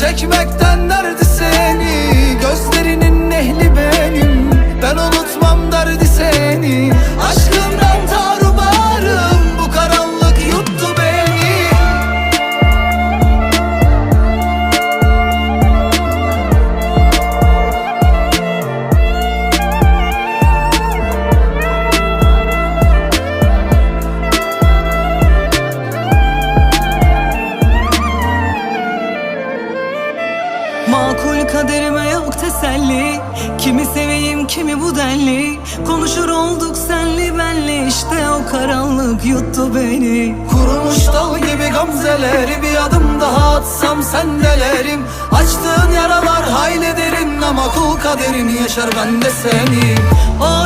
Çekmekten neredesin? Makul kaderime yok teselli. Kimi seveyim kimi bu denli. Konuşur olduk senli benli. İşte o karanlık yuttu beni. Kurumuş dal gibi gamzeleri Bir adım daha atsam sendelerim Açtığın yaralar hayli derin Ama kul kaderini yaşar ben de seni Oh